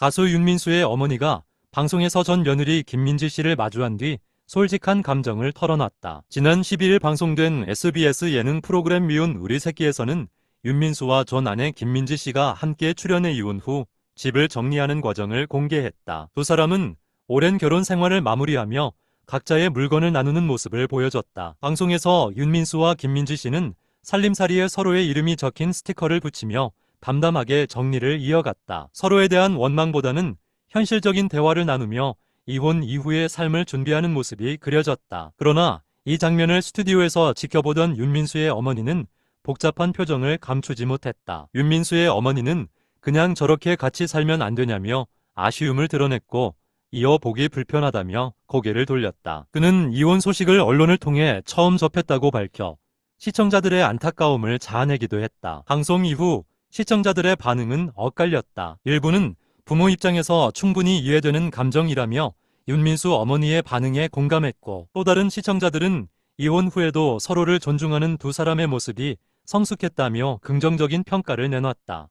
가수 윤민수의 어머니가 방송에서 전 며느리 김민지 씨를 마주한 뒤 솔직한 감정을 털어놨다. 지난 12일 방송된 SBS 예능 프로그램 미운 우리 새끼에서는 윤민수와 전 아내 김민지 씨가 함께 출연해 이혼 후 집을 정리하는 과정을 공개했다. 두 사람은 오랜 결혼 생활을 마무리하며 각자의 물건을 나누는 모습을 보여줬다. 방송에서 윤민수와 김민지 씨는 살림살이에 서로의 이름이 적힌 스티커를 붙이며 담담하게 정리를 이어갔다. 서로에 대한 원망보다는 현실적인 대화를 나누며 이혼 이후의 삶을 준비하는 모습이 그려졌다. 그러나 이 장면을 스튜디오에서 지켜보던 윤민수의 어머니는 복잡한 표정을 감추지 못했다. 윤민수의 어머니는 그냥 저렇게 같이 살면 안 되냐며 아쉬움을 드러냈고 이어 보기 불편하다며 고개를 돌렸다. 그는 이혼 소식을 언론을 통해 처음 접했다고 밝혀 시청자들의 안타까움을 자아내기도 했다. 방송 이후 시청자들의 반응은 엇갈렸다. 일부는 부모 입장에서 충분히 이해되는 감정이라며 윤민수 어머니의 반응에 공감했고 또 다른 시청자들은 이혼 후에도 서로를 존중하는 두 사람의 모습이 성숙했다며 긍정적인 평가를 내놨다.